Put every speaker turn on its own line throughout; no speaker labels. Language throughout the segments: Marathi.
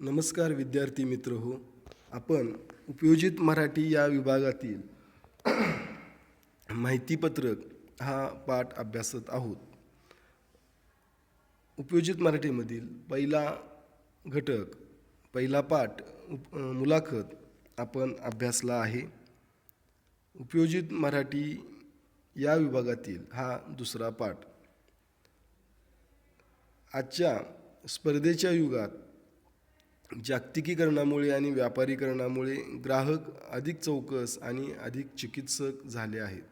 नमस्कार विद्यार्थी मित्र हो आपण उपयोजित मराठी या विभागातील माहितीपत्रक हा पाठ अभ्यासत आहोत. उपयोजित मराठीमधील पहिला घटक पहिला पाठ उप मुलाखत आपण अभ्यासला आहे. उपयोजित मराठी या विभागातील हा दुसरा पाठ. आजच्या स्पर्धेच्या युगात जागतिकीकरणामुळे आणि व्यापारीकरणामुळे ग्राहक अधिक चौकस आणि अधिक चिकित्सक झाले आहेत.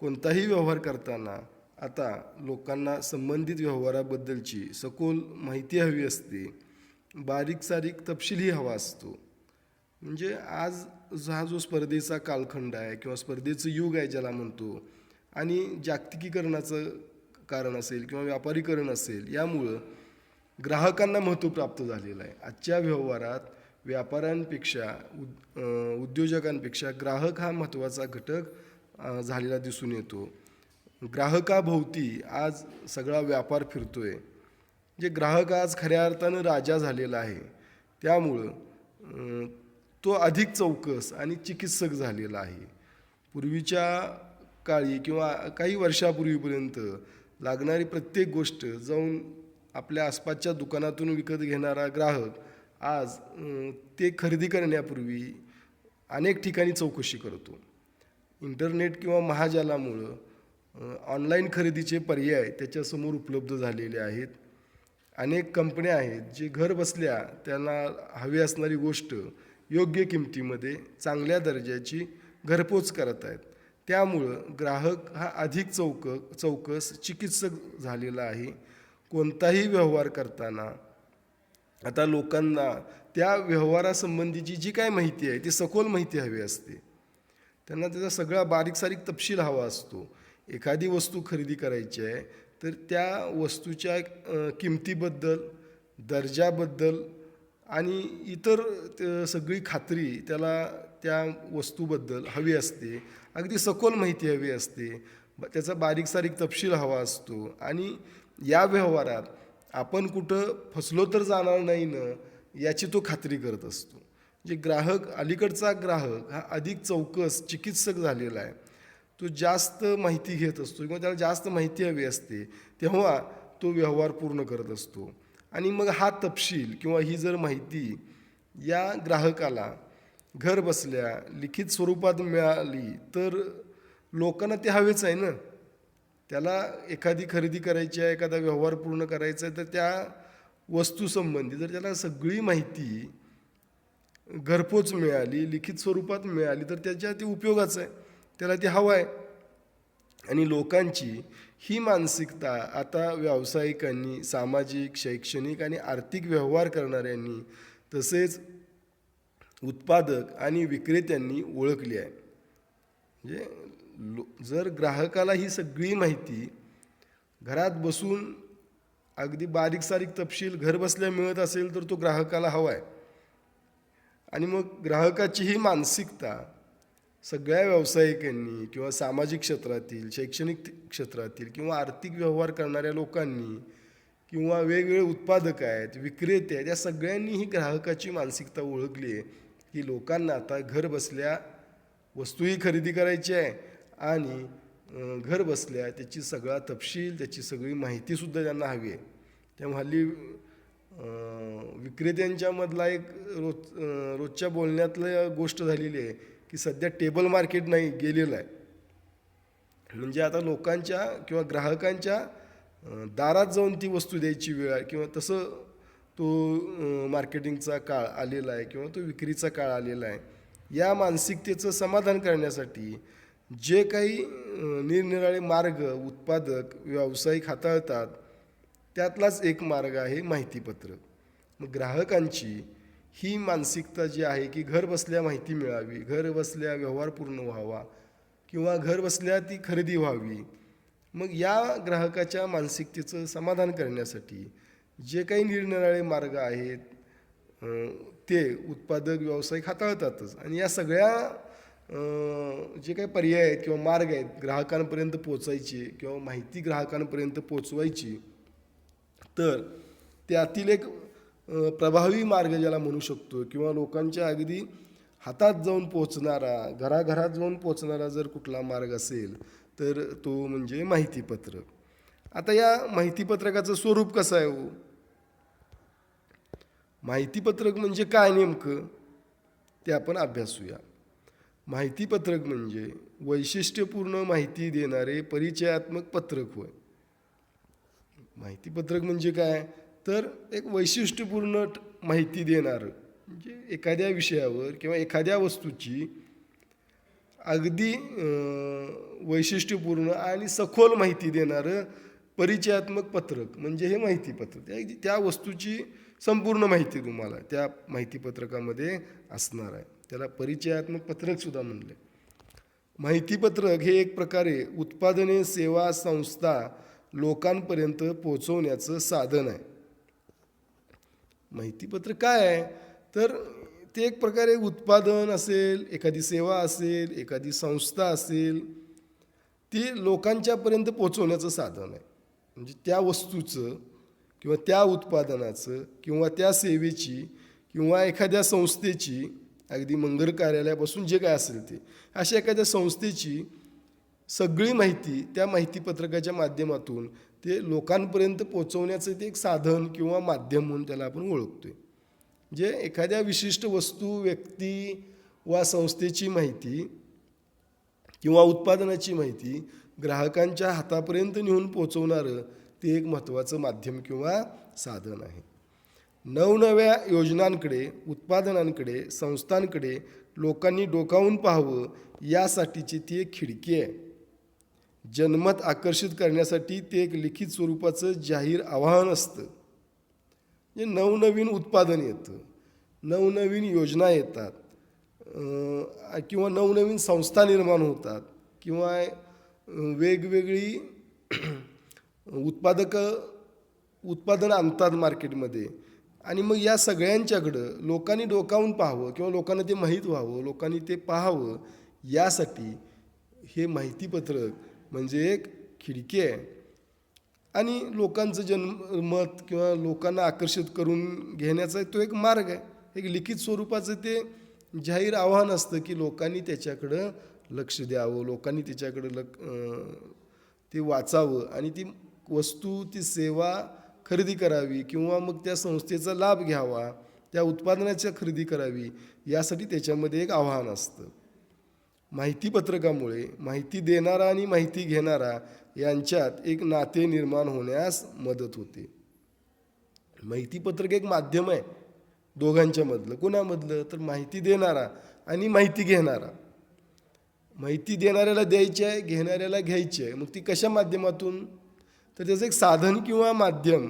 कोणताही व्यवहार करताना आता लोकांना संबंधित व्यवहाराबद्दलची सखोल माहिती हवी असते. बारीक सारीक तपशीलही हवा असतो. म्हणजे आज हा जो स्पर्धेचा कालखंड आहे किंवा स्पर्धेचं युग आहे ज्याला म्हणतो आणि जागतिकीकरणाचं कारण असेल किंवा व्यापारीकरण असेल यामुळं ग्राहकांना महत्त्व प्राप्त झालेलं आहे. आजच्या व्यवहारात व्यापाऱ्यांपेक्षा उद उद्योजकांपेक्षा ग्राहक हा महत्त्वाचा घटक झालेला दिसून येतो. ग्राहकाभोवती आज सगळा व्यापार फिरतो आहे जे ग्राहक आज खऱ्या अर्थानं राजा झालेला आहे. त्यामुळं तो अधिक चौकस आणि चिकित्सक झालेला आहे. पूर्वीच्या काळी किंवा काही वर्षापूर्वीपर्यंत लागणारी प्रत्येक गोष्ट जाऊन आपल्या आसपासच्या दुकानातून विकत घेणारा ग्राहक आज ते खरेदी करण्यापूर्वी अनेक ठिकाणी चौकशी करतो. इंटरनेट किंवा महाजालामुळं ऑनलाईन खरेदीचे पर्याय त्याच्यासमोर उपलब्ध झालेले आहेत. अनेक कंपन्या आहेत जे घर बसल्या त्यांना हवी असणारी गोष्ट योग्य किमतीमध्ये चांगल्या दर्जाची घरपोच करत आहेत. त्यामुळं ग्राहक हा अधिक चौक चौकस चिकित्सक झालेला आहे. कोणताही व्यवहार करताना आता लोकांना त्या व्यवहारासंबंधीची जी काय माहिती आहे ती सखोल माहिती हवी असते. त्यांना त्याचा सगळा बारीक सारीक तपशील हवा असतो. एखादी वस्तू खरेदी करायची आहे तर त्या वस्तूच्या किमतीबद्दल दर्जाबद्दल आणि इतर सगळी खात्री त्याला त्या वस्तूबद्दल हवी असते. अगदी सखोल माहिती हवी असते. ब- त्याचा बारीक सारीक तपशील हवा असतो. आणि या व्यवहारात आपण कुठं फसलो तर जाणार नाही ना याची तो खात्री करत असतो. जे ग्राहक अलीकडचा ग्राहक हा अधिक चौकस चिकित्सक झालेला आहे. तो जास्त माहिती घेत असतो किंवा त्याला जास्त माहिती हवी असते तेव्हा तो व्यवहार पूर्ण करत असतो. आणि मग हा तपशील किंवा ही जर माहिती या ग्राहकाला घर बसल्या लिखित स्वरूपात मिळाली तर लोकांना ते हवेच आहे ना. त्याला एखादी खरेदी करायची आहे एखादा व्यवहार पूर्ण करायचा आहे तर त्या वस्तूसंबंधी जर त्याला सगळी माहिती घरपोच मिळाली लिखित स्वरूपात मिळाली तर त्याच्या ते उपयोगाचं आहे. त्याला ते हवं आहे. आणि लोकांची ही मानसिकता आता व्यावसायिकांनी सामाजिक शैक्षणिक आणि आर्थिक व्यवहार करणाऱ्यांनी तसेच उत्पादक आणि विक्रेत्यांनी ओळखली आहे. म्हणजे लो जर ग्राहकाला ही सगळी माहिती घरात बसून अगदी बारीक सारीक तपशील घर बसल्या मिळत असेल तर तो ग्राहकाला हवा आहे आणि मग ग्राहकाची ही मानसिकता सगळ्या व्यावसायिकांनी किंवा सामाजिक क्षेत्रातील शैक्षणिक क्षेत्रातील किंवा आर्थिक व्यवहार करणाऱ्या लोकांनी किंवा वेगवेगळे उत्पादक आहेत विक्रेते आहेत या सगळ्यांनी ही ग्राहकाची मानसिकता ओळखली आहे की लोकांना आता घर बसल्या वस्तूही खरेदी करायची आहे. आणि घर बसल्या त्याची सगळा तपशील त्याची सगळी माहितीसुद्धा त्यांना हवी आहे. त्यामुळे हल्ली विक्रेत्यांच्यामधला एक रोज रोजच्या बोलण्यातलं गोष्ट झालेली आहे की सध्या टेबल मार्केट नाही गेलेलं आहे. म्हणजे आता लोकांच्या किंवा ग्राहकांच्या दारात जाऊन ती वस्तू द्यायची वेळ आहे किंवा तसं तो मार्केटिंगचा काळ आलेला आहे किंवा तो विक्रीचा काळ आलेला आहे. या मानसिकतेचं समाधान करण्यासाठी जे काही निरनिराळे मार्ग उत्पादक व्यावसायिक हाताळतात त्यातलाच एक मार्ग आहे माहितीपत्रक मग ग्राहकांची ही मानसिकता जी आहे की घर बसल्या माहिती मिळावी घर बसल्या व्यवहार पूर्ण व्हावा किंवा घर बसल्या ती खरेदी व्हावी मग या ग्राहकाच्या मानसिकतेचं समाधान करण्यासाठी जे काही निरनिराळे मार्ग आहेत ते उत्पादक व्यावसायिक हाताळतातच. आणि या सगळ्या जे काही पर्याय आहेत किंवा मार्ग आहेत ग्राहकांपर्यंत पोचायचे किंवा माहिती ग्राहकांपर्यंत पोचवायची तर त्यातील एक प्रभावी मार्ग ज्याला म्हणू शकतो किंवा लोकांच्या अगदी हातात जाऊन पोचणारा घराघरात जाऊन पोचणारा जर कुठला मार्ग असेल तर तो म्हणजे माहितीपत्रक आता या माहितीपत्रकाचं स्वरूप कसं आहे हो? माहितीपत्रक म्हणजे काय नेमकं? ते आपण अभ्यासूया. माहितीपत्रक म्हणजे वैशिष्ट्यपूर्ण माहिती देणारे परिचयात्मक पत्रक होय. माहितीपत्रक म्हणजे काय? तर एक वैशिष्ट्यपूर्ण माहिती देणारं म्हणजे एखाद्या विषयावर किंवा एखाद्या वस्तूची अगदी वैशिष्ट्यपूर्ण आणि सखोल माहिती देणारं परिचयात्मक पत्रक म्हणजे हे माहितीपत्रक. त्या त्या वस्तूची संपूर्ण माहिती तुम्हाला त्या माहितीपत्रकामध्ये असणार आहे. त्याला परिचयात्मक पत्रकसुद्धा म्हणले. माहितीपत्रक हे एक प्रकारे उत्पादने सेवा संस्था लोकांपर्यंत पोहोचवण्याचं साधन आहे. माहितीपत्रक काय आहे? तर ते एक प्रकारे उत्पादन असेल एखादी सेवा असेल एखादी संस्था असेल ती लोकांच्यापर्यंत पोचवण्याचं साधन आहे. म्हणजे त्या वस्तूचं किंवा त्या उत्पादनाचं किंवा त्या सेवेची किंवा एखाद्या संस्थेची अगदी मंगल कार्यालयापासून जे काय असेल ते. अशा एखाद्या संस्थेची सगळी माहिती त्या माहितीपत्रकाच्या माध्यमातून ते लोकांपर्यंत पोचवण्याचं ते एक साधन किंवा माध्यम म्हणून त्याला आपण ओळखतो आहे जे एखाद्या विशिष्ट वस्तू व्यक्ती वा संस्थेची माहिती किंवा उत्पादनाची माहिती ग्राहकांच्या हातापर्यंत नेऊन पोचवणारं ते एक महत्त्वाचं माध्यम किंवा साधन आहे. नवनव्या योजनांकडे उत्पादनांकडे संस्थांकडे लोकांनी डोकावून पाहावं यासाठीची ती एक खिडकी आहे. जनमत आकर्षित करण्यासाठी ते एक लिखित स्वरूपाचं जाहीर आवाहन असतं. म्हणजे नवनवीन उत्पादन येतं नवनवीन योजना येतात किंवा नवनवीन संस्था निर्माण होतात किंवा वेगवेगळी उत्पादक उत्पादन आणतात मार्केटमध्ये आणि मग या सगळ्यांच्याकडं लोकांनी डोकावून पाहावं किंवा लोकांना ते माहीत व्हावं लोकांनी ते पाहावं यासाठी हे माहितीपत्रक म्हणजे एक खिडकी आहे. आणि लोकांचं जन्म मत किंवा लोकांना आकर्षित करून घेण्याचा तो एक मार्ग आहे. एक लिखित स्वरूपाचं ते जाहीर आव्हान असतं की लोकांनी त्याच्याकडं लक्ष द्यावं लोकांनी त्याच्याकडं लक ते वाचावं आणि ती वस्तू ती सेवा खरेदी करावी किंवा मग त्या संस्थेचा लाभ घ्यावा त्या उत्पादनाच्या खरेदी करावी यासाठी त्याच्यामध्ये एक आव्हान असतं. माहितीपत्रकामुळे माहिती देणारा आणि माहिती घेणारा यांच्यात एक नाते निर्माण होण्यास मदत होते. माहितीपत्रक एक माध्यम आहे दोघांच्यामधलं. कोणामधलं? तर माहिती देणारा आणि माहिती घेणारा. माहिती देणाऱ्याला द्यायची आहे घेणाऱ्याला घ्यायची आहे. मग ती कशा माध्यमातून? तर त्याचं एक साधन किंवा माध्यम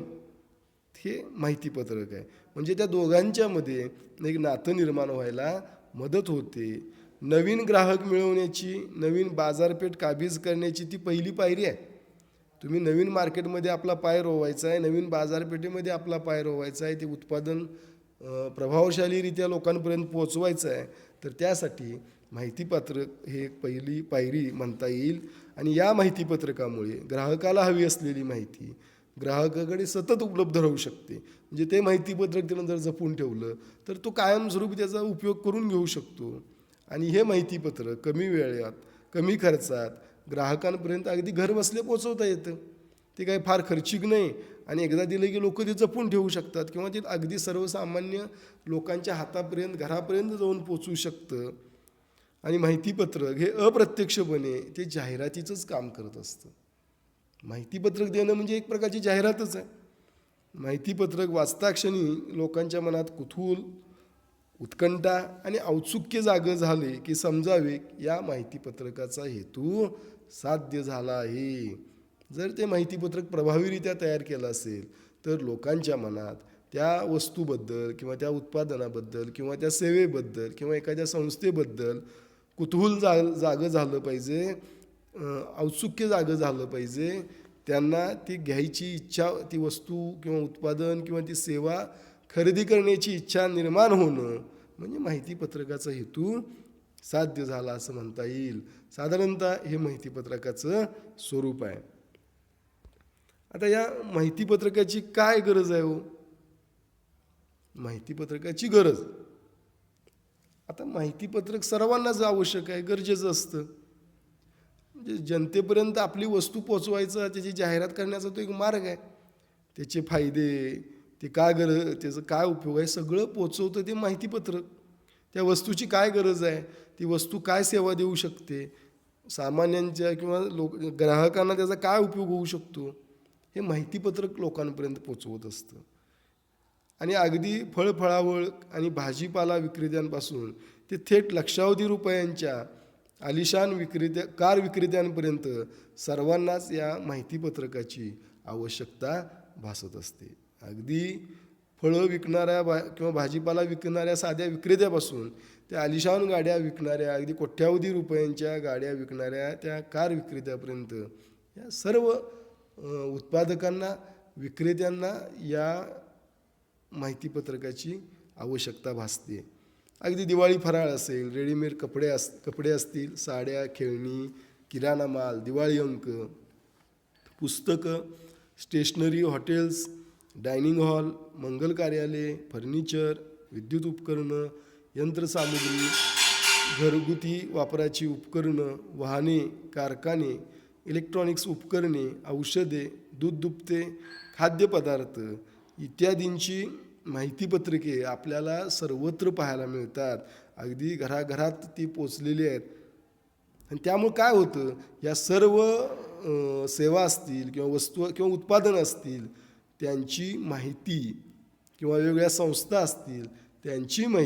हे माहितीपत्रक आहे. म्हणजे त्या दोघांच्यामध्ये एक नातं निर्माण व्हायला मदत होते. नवीन ग्राहक मिळवण्याची नवीन बाजारपेठ काबीज करण्याची ती पहिली पायरी आहे. तुम्ही नवीन मार्केटमध्ये आपला पाय रोवायचा आहे नवीन बाजारपेठेमध्ये आपला पाय रोवायचा आहे ते उत्पादन प्रभावशालीरित्या लोकांपर्यंत पोचवायचं आहे तर त्यासाठी माहितीपत्रक हे एक पहिली पायरी म्हणता येईल. आणि या माहितीपत्रकामुळे ग्राहकाला हवी असलेली माहिती ग्राहकाकडे सतत उपलब्ध राहू शकते. म्हणजे ते माहितीपत्रक त्यानं जर जपून ठेवलं तर तो कायमस्वरूपी त्याचा उपयोग करून घेऊ शकतो. आणि हे माहितीपत्रक कमी वेळात कमी खर्चात ग्राहकांपर्यंत अगदी घर पोचवता येतं. ते काही फार खर्चिक नाही. आणि एकदा दिलं की लोक ते जपून ठेवू शकतात किंवा ते अगदी सर्वसामान्य लोकांच्या हातापर्यंत घरापर्यंत जाऊन पोचू शकतं. आणि माहितीपत्रक हे अप्रत्यक्षपणे ते जाहिरातीचंच काम करत असतं. माहितीपत्रक देणं म्हणजे एक प्रकारची जाहिरातच आहे. माहितीपत्रक वाचताक्षणी लोकांच्या मनात कुतूहल उत्कंठा आणि औत्सुक्य जागं झाले की समजावे या माहितीपत्रकाचा हेतू साध्य झाला आहे. जर ते माहितीपत्रक प्रभावीरित्या तयार केलं असेल तर लोकांच्या मनात त्या वस्तूबद्दल किंवा त्या उत्पादनाबद्दल किंवा त्या सेवेबद्दल किंवा एखाद्या संस्थेबद्दल कुतूहल जा जागं झालं पाहिजे औत्सुक्य जागं झालं पाहिजे त्यांना ती घ्यायची इच्छा ती वस्तू किंवा उत्पादन किंवा ती सेवा खरेदी करण्याची इच्छा निर्माण होणं म्हणजे माहितीपत्रकाचा हेतू साध्य झाला असं म्हणता येईल. साधारणतः हे माहितीपत्रकाचं स्वरूप आहे. आता या माहितीपत्रकाची काय गरज आहे हो? माहितीपत्रकाची गरज. आता माहितीपत्रक सर्वांनाच आवश्यक आहे गरजेचं असतं. म्हणजे जनतेपर्यंत आपली वस्तू पोचवायचा त्याची जाहिरात करण्याचा तो एक मार्ग आहे. त्याचे फायदे ते काय गरज त्याचं काय उपयोग आहे सगळं पोचवतं ते माहितीपत्रक. त्या वस्तूची काय गरज आहे ती वस्तू काय सेवा देऊ शकते? सामान्यांच्या किंवा लोक ग्राहकांना त्याचा काय उपयोग होऊ शकतो? हे माहितीपत्रक लोकांपर्यंत पोचवत असतं. आणि अगदी फळफळावळ आणि भाजीपाला विक्रेत्यांपासून ते थेट लक्षावधी रुपयांच्या आलिशान विक्रेत्या कार विक्रेत्यांपर्यंत सर्वांनाच या माहितीपत्रकाची आवश्यकता भासत असते. अगदी फळं विकणाऱ्या बा किंवा भाजीपाला विकणाऱ्या साध्या विक्रेत्यापासून त्या आलिशान गाड्या विकणाऱ्या अगदी कोट्यावधी रुपयांच्या गाड्या विकणाऱ्या त्या कार विक्रेत्यापर्यंत या सर्व उत्पादकांना विक्रेत्यांना या माहितीपत्रकाची आवश्यकता भासते. अगदी दिवाळी फराळ असेल रेडीमेड कपडे अस कपडे असतील साड्या खेळणी किराणा माल दिवाळी अंक पुस्तकं स्टेशनरी हॉटेल्स डायनिंग हॉल मंगल कार्यालय फर्निचर विद्युत उपकरणं यंत्रसामुग्री घरगुती वापराची उपकरणं वाहने कारखाने इलेक्ट्रॉनिक्स उपकरणे औषधे दूध दुभते खाद्यपदार्थ इत्यादींची माहितीपत्रके आपल्याला सर्वत्र पाहायला मिळतात. अगदी घराघरात ती पोचलेली आहेत. आणि त्यामुळं काय होतं या सर्व सेवा असतील किंवा वस्तू किंवा उत्पादनं असतील त्यांची माहिती किंवा वेगवेगळ्या संस्था असतील त्यांची माहिती